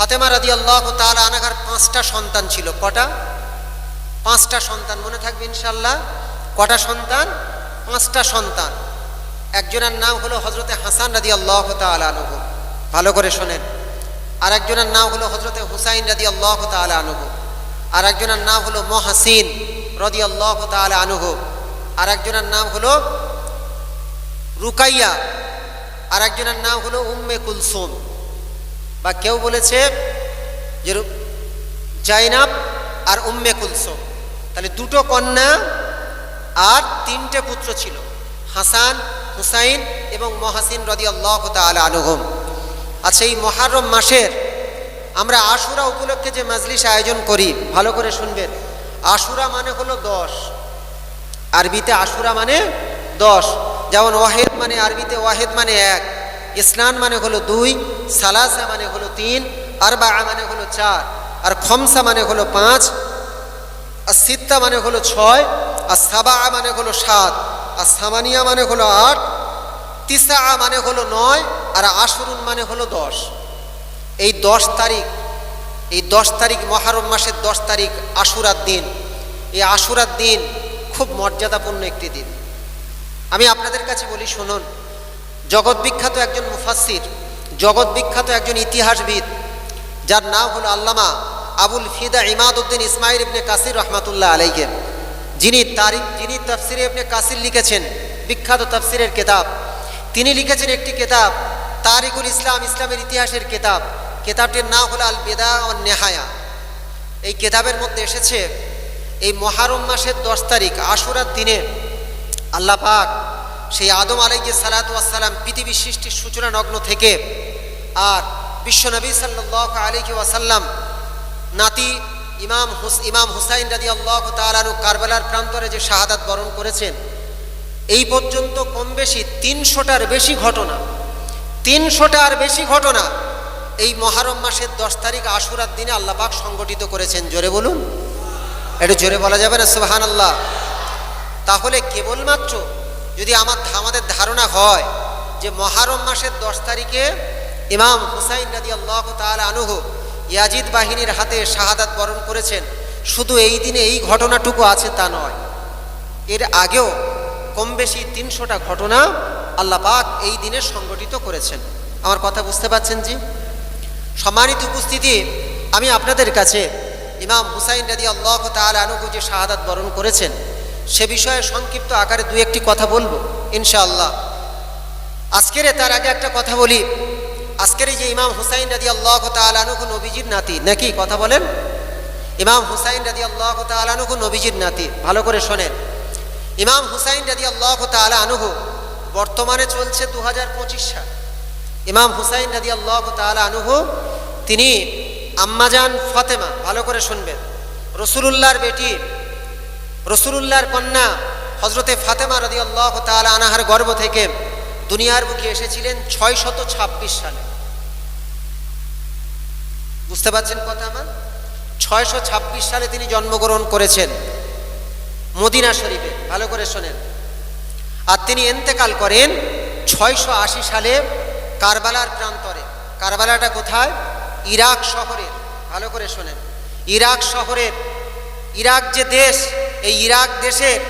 ফাতেমা রাদি আল্লাহ তালা আনাঘার পাঁচটা সন্তান ছিল। কটা? পাঁচটা সন্তান, মনে থাকবে ইনশাল্লাহ কটা সন্তান? পাঁচটা সন্তান। একজনের নাম হলো হজরতে হাসান রাদি আল্লাহ তালু ভালো করে শোনেন। আর একজনের নাম হলো হজরতে হুসাইন রাদি আল্লাহ তালা আর একজনের নাম হলো মহাসিন রদি আল্লাহ তালা আর একজনের নাম হলো রুকাইয়া। আর একজনের নাম হলো উম্মে কুলসুম। বা কেউ বলেছে যে জাইনাব আর উম্মে কুলসুম। তাহলে দুটো কন্যা আর তিনটে পুত্র ছিল, হাসান, হুসাইন এবং মহাসিন রদি আল্লাহ আনুহম। আচ্ছা এই মহারম মাসের আমরা আশুরা উপলক্ষে যে মাজলিস আয়োজন করি, ভালো করে শুনবেন। আশুরা মানে হলো দশ, আরবিতে আশুরা মানে দশ। যেমন ওয়াহেদ মানে আরবিতে ওয়াহেদ মানে এক। ইসনান মানে হলো দুই, সালাসা মানে হলো তিন আরবা মানে হলো চার, আর খমসা মানে হলো পাঁচ, আর সিত্তা মানে হলো ছয়, আর সাবা মানে হলো সাত, আর সামানিয়া মানে হলো আট তিসা মানে হলো নয়, আর আশরুন মানে হলো দশ। এই দশ তারিখ, এই দশ তারিখ মহারম মাসের দশ তারিখ আশুরার দিন। এই আশুরার দিন খুব মর্যাদাপূর্ণ একটি দিন। আমি আপনাদের কাছে বলি, শুনুন জগৎ বিখ্যাত একজন মুফাসির জগৎ বিখ্যাত একজন ইতিহাসবিদ, যার নাম হলো আল্লামা আবুল ফিদা ইমাদউদ্দিন ইসমাইল ইবনে কাসির রহমাতুল্লাহ আলাইকে যিনি তারিখ, যিনি তফসিরে ইবনে কাসির লিখেছেন, বিখ্যাত তফসিরের কেতাব। তিনি লিখেছেন একটি কেতাব তারিকুল ইসলাম, ইসলামের ইতিহাসের কেতাব। কেতাবটির নাম হলো আল বেদা ও নেহায়া। এই কেতাবের মধ্যে এসেছে, এই মহারম মাসের দশ তারিখ, আশুরার দিনে আল্লাহ পাক সেই আদম আলাইকে সালাতাম পৃথিবী সৃষ্টির সূচনা নগ্ন থেকে আর বিশ্বনবী সাল্লাহ আলিকি ওয়াসাল্লাম নাতি ইমাম হুস, ইমাম হুসাইন রাদি আল্লাহ তালানু কারবালার প্রান্তরে যে শাহাদাত বরণ করেছেন, এই পর্যন্ত কম বেশি তিনশোটার বেশি ঘটনা, তিনশোটার বেশি ঘটনা এই মহারম মাসের দশ তারিখ আশুরার দিনে আল্লাহ পাক সংগঠিত করেছেন। জোরে বলুন? একটু জোরে বলা যাবে না? সুবাহান আল্লাহ তাহলে কেবলমাত্র যদি আমার আমাদের ধারণা হয় যে মহারম মাসের দশ তারিখে ইমাম হুসাইন রাদি আল্লাহ তাল আনুহ ইয়াজিদ বাহিনীর হাতে শাহাদাত বরণ করেছেন, শুধু এই দিনে এই ঘটনাটুকু আছে তা নয়। এর আগেও কম বেশি তিনশোটা ঘটনা আল্লাহ পাক এই দিনে সংগঠিত করেছেন। আমার কথা বুঝতে পারছেন জি? সম্মানিত উপস্থিতি, আমি আপনাদের কাছে ইমাম হুসাইন রাদি আল্লাহ তাল আনুহু যে শাহাদাত বরণ করেছেন সে বিষয়ে সংক্ষিপ্ত আকারে দু একটি কথা বলব, ইনশাআল্লাহ। আজকের তার আগে একটা কথা বলি। আজকের যে ইমাম হুসাইন রাদি আল্লাহ তালানুকু নবীজির নাতি, নাকি কথা বলেন? ইমাম হুসাইন রাদি আল্লাহ তালানুকু নবীজির নাতি, ভালো করে শোনেন। ইমাম হুসাইন রাদি আল্লাহ তালানুহু বর্তমানে চলছে দু হাজার পঁচিশ সাল। ইমাম হুসাইন রাদি আল্লাহ তালানুহু তিনি আম্মাজান ফতেমা, ভালো করে শুনবেন। রসুলুল্লাহর বেটি রসুলুল্লাহর কন্যা হজরতে ফাতেমা রদি আল্লাহ তাল আনাহার গর্ভ থেকে দুনিয়ার বুকে এসেছিলেন ছয় শত ছাব্বিশ সালে। বুঝতে পারছেন কথা আমার? ছয়শো ছাব্বিশ সালে তিনি জন্মগ্রহণ করেছেন মদিনা শরীফে, ভালো করে শোনেন। আর তিনি এন্তেকাল করেন ছয়শো আশি সালে কারবালার প্রান্তরে। কারবালাটা কোথায়? ইরাক শহরের, ভালো করে শোনেন। ইরাক শহরের, ইরাক যে দেশ এই ইরাক দেশের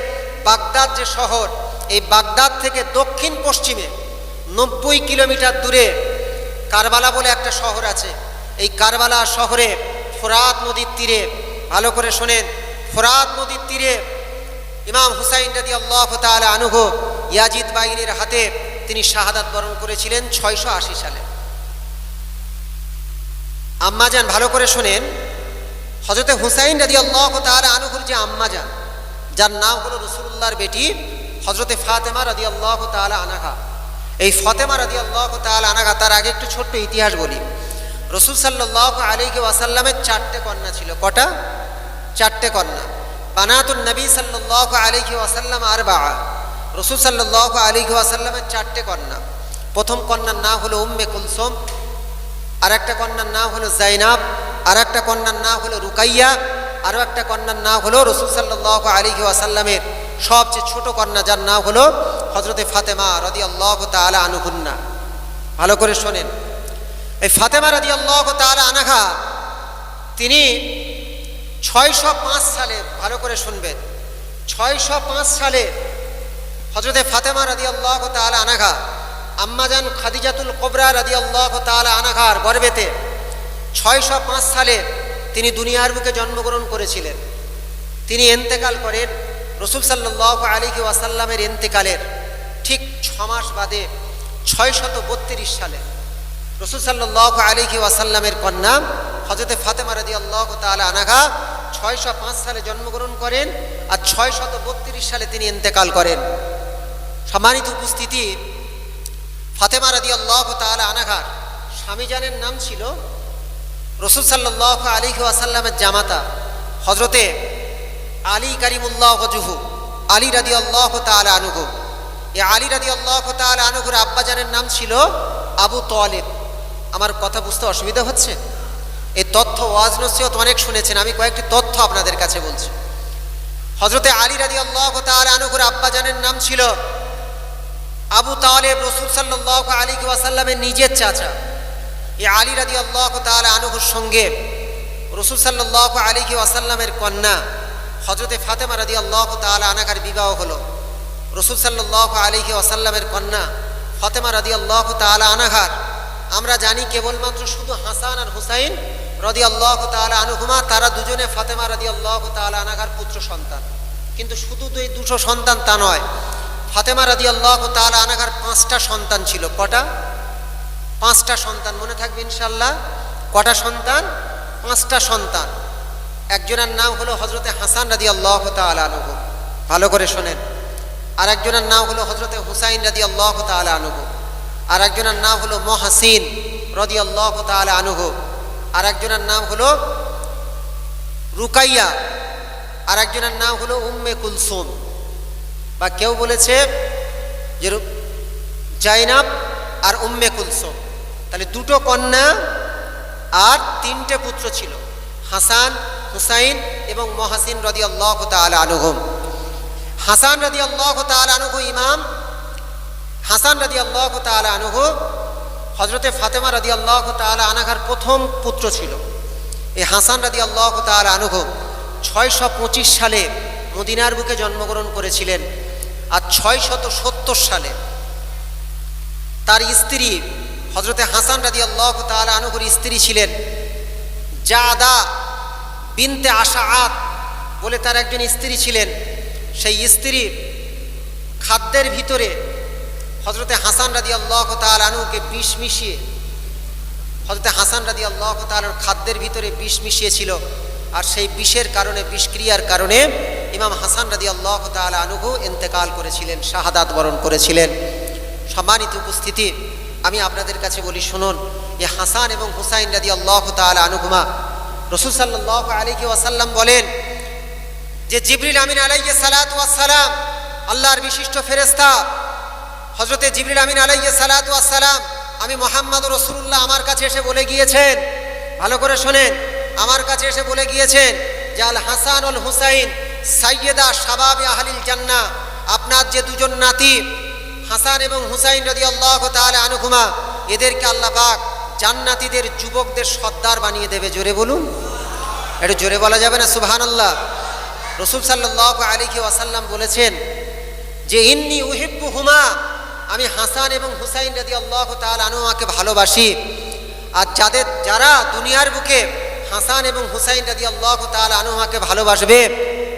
বাগদাদ যে শহর, এই বাগদাদ থেকে দক্ষিণ পশ্চিমে, নব্বই কিলোমিটার দূরে কারবালা বলে একটা শহর আছে। এই কারবালা শহরে ফোরাত নদীর তীরে, ভালো করে শোনেন, ফোরাত নদীর তীরে ইমাম হুসাইন রাদি আল্লাহ তালা আনুহ, ইয়াজিদ বাহিনীর হাতে তিনি শাহাদাত বরণ করেছিলেন ছয়শো আশি সালে। আম্মাজান, ভালো করে শোনেন হজরতে হুসাইন রাদি আল্লাহ তালা আনুহুর যে আম্মাজান যার নাম হলো রসুল্লাহর বেটি হজরতে ফাতেমা রাদি আল্লাহ তালা আনাঘা এই ফতেমা রাদি আল্লাহ তালা আনাঘা তার আগে একটু ছোট্ট ইতিহাস বলি। রসুল সাল্লাহ আলিকে ওয়াসাল্লামের চারটে কন্যা ছিল। কটা? চারটে কন্যা। বানাতুল নবী সাল্লাহ আলিহি ওয়াসাল্লাম আর বা রসুল সাল্লাহ আলিহি ওয়াসাল্লামের চারটে কন্যা। প্রথম কন্যার নাম হলো উম্মে কুলসুম আর একটা কন্যার নাম হলো জাইনাব আর একটা কন্যার নাম হলো রুকাইয়া আরও একটা কন্যার নাম হলো রসুল সাল্লাহ আলিহি ওয়াসাল্লামের সবচেয়ে ছোট কন্যা, যার নাম হলো হজরতে ফাতেমা রদি আল্লাহ তালা আনুহুন্না। ভালো করে শোনেন। এই ফাতেমা রদি আল্লাহ তালা আনাঘা তিনি ছয়শো পাঁচ সালে, ভালো করে শুনবেন, ছয়শো পাঁচ সালে হজরতে ফাতেমা রাদি আল্লাহ তালা আনাঘা আম্মাজান খাদিজাতুল কোবরা রাদি আল্লাহ তালা আনাঘার গর্বেতে ছয়শো পাঁচ সালে তিনি দুনিয়ার বুকে জন্মগ্রহণ করেছিলেন। তিনি এন্তেকাল করেন রসুল সাল্লাহ আলিকি ওয়াসাল্লামের এন্তেকালের ঠিক ছ মাস বাদে ছয় শত বত্রিশ সালে। রসুল সাল্লাহ আলিকি ওয়াসাল্লামের কন্যা হজরতে ফাতেমা রাদি আল্লাহ তালা আনাঘা ছয়শো পাঁচ সালে জন্মগ্রহণ করেন আর ছয় শত বত্রিশ সালে তিনি এন্তেকাল করেন। সম্মানিত উপস্থিতি, ফাতেমা রাদি আল্লাহ তালা আনাঘার স্বামীজানের নাম ছিল রসুল সাল্লাহ আলী আসাল্লামের জামাতা হজরতে আলী কারিমুল্লাহ হজুহু আলী রাদি আল্লাহ তালা আনুহু। এই আলী রাদি আল্লাহ তালা আনুহুর আব্বাজানের নাম ছিল আবু তোয়ালেব আমার কথা বুঝতে অসুবিধা হচ্ছে? এই তথ্য, ওয়াজ, নসিহত অনেক শুনেছেন, আমি কয়েকটি তথ্য আপনাদের কাছে বলছি। হজরতে আলী রাদি আল্লাহ তালা আনুহুর আব্বাজানের নাম ছিল আবু তালেব রসুল সাল্লাহ আলী ওয়াসাল্লামের নিজের চাচা। এই আলী রাদি আল্লাহ তাল আনুহুর সঙ্গে রসুল সাল্লাহ আলী ওয়াসাল্লামের কন্যা হজরতে ফাতেমা রাদি আল্লাহ তাল আনাকার বিবাহ হলো। রসুল সাল্লাহ আলী ওয়াসাল্লামের কন্যা ফাতেমা রাদি আল্লাহ তাল আনাঘার আমরা জানি কেবলমাত্র শুধু হাসান আর হুসাইন রদি আল্লাহ তাল আনুহুমা, তারা দুজনে ফাতেমা রাদি আল্লাহ তাল আনাঘার পুত্র সন্তান। কিন্তু শুধু দুই দুটো সন্তান তা নয়, ফাতেমা রাদি আল্লাহ তাল আনাঘার পাঁচটা সন্তান ছিল। কটা? পাঁচটা সন্তান, মনে থাকবে ইনশাল্লাহ কটা সন্তান? পাঁচটা সন্তান। একজনের নাম হলো হজরতে হাসান রাদি আল্লাহ তালু ভালো করে শোনেন। আর একজনের নাম হলো হজরতে হুসাইন রাদি আল্লাহ তালু আর একজনের নাম হলো মহাসিন রদি আল্লাহ তাল আর একজনের নাম হলো রুকাইয়া। আর একজনের নাম হলো উম্মে কুলসুম। বা কেউ বলেছে যে জাইনাব আর উম্মে কুলসুম। তাহলে দুটো কন্যা আর তিনটে পুত্র ছিল, হাসান, হুসাইন এবং মহাসিন রদি আল্লাহ আনুহম। হাসান রদি আল্লাহ আনুহ ইমাম, হাসান রদি আল্লাহ আনুহ হজরতে ফাতেমা রদি আল্লাহ আনাঘার প্রথম পুত্র ছিল। এই হাসান রদি আল্লাহ আনুহ ছয়শো পঁচিশ সালে মদিনার বুকে জন্মগ্রহণ করেছিলেন আর ছয় সালে তার স্ত্রী হজরতে হাসান রাজি আল্লাহ তালা আনুগুর স্ত্রী ছিলেন। জাদা বিনতে আশাআত বলে তার একজন স্ত্রী ছিলেন। সেই স্ত্রী খাদ্যের ভিতরে হজরতে হাসান রাজি আল্লাহ তাল আনুকে বিষ মিশিয়ে হজরতে হাসান রাজি আল্লাহ তালার খাদ্যের ভিতরে বিষ মিশিয়েছিল আর সেই বিষের কারণে, বিষক্রিয়ার কারণে ইমাম হাসান রাজি আল্লাহ তাল আনুহু ইন্তেকাল করেছিলেন, শাহাদাত বরণ করেছিলেন। সম্মানিত উপস্থিতি আমি আপনাদের কাছে বলি, শুনুন, এ হাসান এবং হুসাইন রাদি আল্লাহ তাল আনুহুমা, রসুল সাল্লাহ আলিকি ওয়াসাল্লাম বলেন যে জিবরিল আমিন আলাইয়ে সালাত ওয়াসালাম আল্লাহর বিশিষ্ট ফেরেস্তা হজরতে জিবরিল আমিন আলাইয়ে সালাত ওয়াসালাম আমি মোহাম্মদ রসুল্লাহ আমার কাছে এসে বলে গিয়েছেন, ভালো করে শোনেন, আমার কাছে এসে বলে গিয়েছেন যে আল হাসান অল হুসাইন সাইয়েদা সাবাবে আহলিল জান্না আপনার যে দুজন নাতি হাসান এবং হুসাইন রদি আল্লাহ তাহলে আনুকুমা এদেরকে আল্লাহ পাক জান্নাতিদের যুবকদের সর্দার বানিয়ে দেবে। জোরে বলুন। একটু জোরে বলা যাবে না? সুবহান আল্লাহ রসুল সাল্লাহ আলিকে ওয়াসাল্লাম বলেছেন যে, ইন্নি উহিব্বু হুমা আমি হাসান এবং হুসাইন রদি আল্লাহ তাল আনুমাকে ভালোবাসি। আর যাদের, যারা দুনিয়ার বুকে হাসান এবং হুসাইন রাদি আল্লাহ তাল আনুমাকে ভালোবাসবে,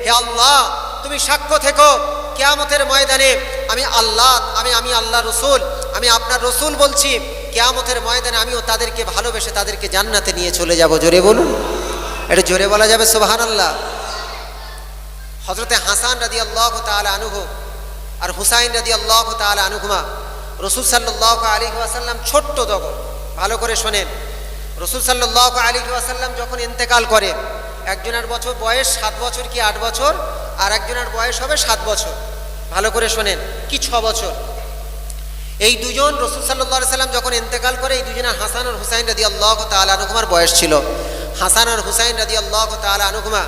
হে আল্লাহ তুমি সাক্ষ্য থেকো কেয়ামতের ময়দানে আমি আল্লাহ, আমি আমি আল্লাহ রসুল, আমি আপনার রসুল বলছি, কেয়ামতের ময়দানে আমিও তাদেরকে ভালোবেসে তাদেরকে জান্নাতে নিয়ে চলে যাব। জোরে বলুন। এটা জোরে বলা যাবে সোহান আল্লাহ হজরতে হাসান রাদি আল্লাহ তাল আনুহ আর হুসাইন রাদি আল্লাহ তাল আনুহুমা, রসুল সাল্লাহ আলী আসাল্লাম ছোট্ট তখন, ভালো করে শোনেন। রসুল সাল্লাহ আলী আসাল্লাম যখন ইন্তেকাল করে একজনের বছর বয়স সাত বছর কি আট বছর? আর একজনের বয়স হবে সাত বছর। ভালো করে শোনেন, কি ছ বছর? এই দুজন রসুল সাল্লাহ সাল্লাম যখন ইন্তেকাল করে, এই দুজনের হাসান আর হুসাইন রাদি আল্লাহ তাল আনুকুমার বয়স ছিল। হাসান আর হুসাইন রাদি আল্লাহ তাল আনুকুমা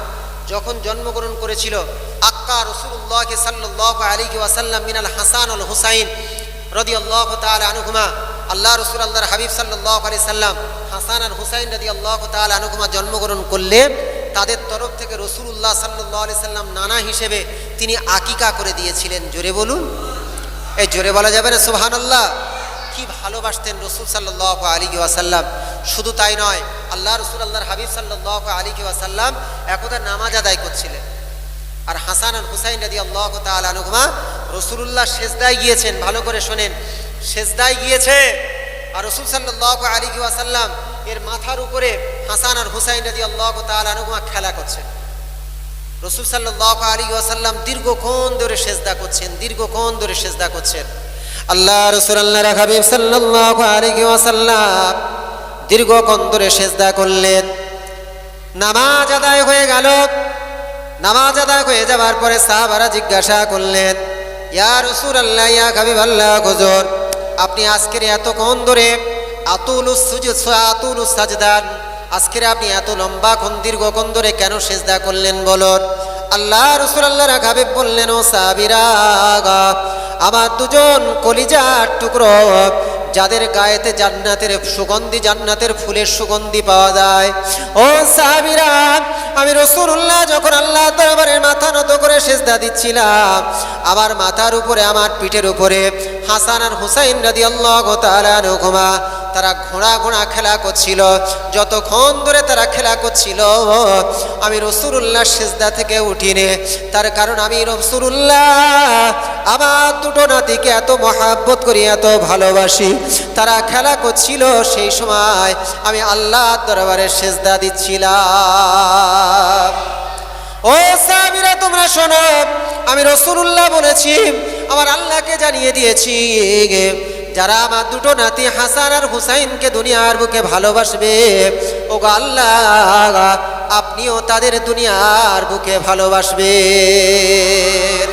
যখন জন্মগ্রহণ করেছিল, আক্কা রসুল্লাহ সাল্লাহ আলী ওয়াসাল্লাম মিনাল হাসান আল হুসাইন রদি আল্লাহ তাল আনুকুমা আল্লাহ রসুল আল্লাহর হাবিব সাল্লাহ আলি সাল্লাম হাসান আর হুসাইন রাদি আল্লাহ তাল আনুকুমা জন্মগ্রহণ করলে তাদের তরফ থেকে রসুল্লাহ সাল্লাহ আলি সাল্লাম নানা হিসেবে তিনি আকিকা করে দিয়েছিলেন। জোরে বলুন। এই জোরে বলা যাবে না, সুবহানাল্লাহ। কি ভালোবাসতেন রসুল সাল্লাহ আলী ওয়াসাল্লাম। শুধু তাই নয়, আল্লাহ রসুল, আল্লাহর হাবিব সাল্লাহ আলী ওয়াসাল্লাম একদা নামাজ আদায় করছিলেন। আর হাসান হুসাইন রাদি আল্লাহ তালুমা রসুল্লাহ সেজদায় গিয়েছেন, ভালো করে শোনেন। সেজদায় গিয়েছে। আর রসুল সাল্লাহ আলী ওয়াসাল্লাম এর মাথার উপরে হাসান আর হুসাইন রাদি আল্লাহ তালুমা খেলা করছেন। রসুল সাল্লাহ আলী ওয়াসাল্লাম দীর্ঘক্ষণ ধরে সেজদা করছেন, দীর্ঘক্ষণ ধরে সেজদা করছেন। আল্লাহ রসুল আল্লাহ হাবিব সাল্লাহ আলী ওয়াসাল্লাম দীর্ঘক্ষণ ধরে সেজদা করলেন। নামাজ আদায় হয়ে গেল। নামাজ আদায় হয়ে যাওয়ার পরে সাহাবারা জিজ্ঞাসা করলেন, ইয়া রসুল আল্লাহ ইয়া হাবিব আল্লাহ গজর আপনি আজকের এতক্ষণ ধরে আতুল আতুল সাজদান। আজকের আপনি এত লম্বা ক্ষণ দীর্ঘক্ষণ ধরে কেন সেজদা করলেন বলুন? আল্লাহ রসুল আল্লাহ হাবিব বললেন, ও সাবিরা আমার দুজন কলিজার টুকরো, যাদের গায়েতে জান্নাতের সুগন্ধি, জান্নাতের ফুলের সুগন্ধি পাওয়া যায়। ও সাহাবিরা, আমি রসুল্লাহ যখন আল্লাহ দরবারের মাথা নত করে সেজদা দিচ্ছিলাম, আমার মাথার উপরে, আমার পিঠের উপরে হাসান আর হুসাইন রাদি আল্লাহ তালা ঘুমা তারা ঘোড়া ঘোড়া খেলা করছিল, যতক্ষণ ধরে তারা খেলা করছিল, আমি রসুরুল্লাহ সেজদা থেকে উঠিনে। তার কারণ আমি রসুরুল্লাহ আমার দুটো নাতিকে এত মহাব্বত করি, এত ভালোবাসি। তারা খেলা করছিল সেই সময় আমি আল্লাহ দরবারে সেজদা দিচ্ছিলাম। ও সাবিরা তোমরা শোনো, আমি রসুল্লাহ বলেছি, আমার আল্লাহকে জানিয়ে দিয়েছি। যারা আমার দুটো নাতি হাসান আর হুসাইনকে দুনিয়ার বুকে ভালোবাসবে ও আল্লাহ, আপনিও তাদের দুনিয়ার বুকে ভালোবাসবেন।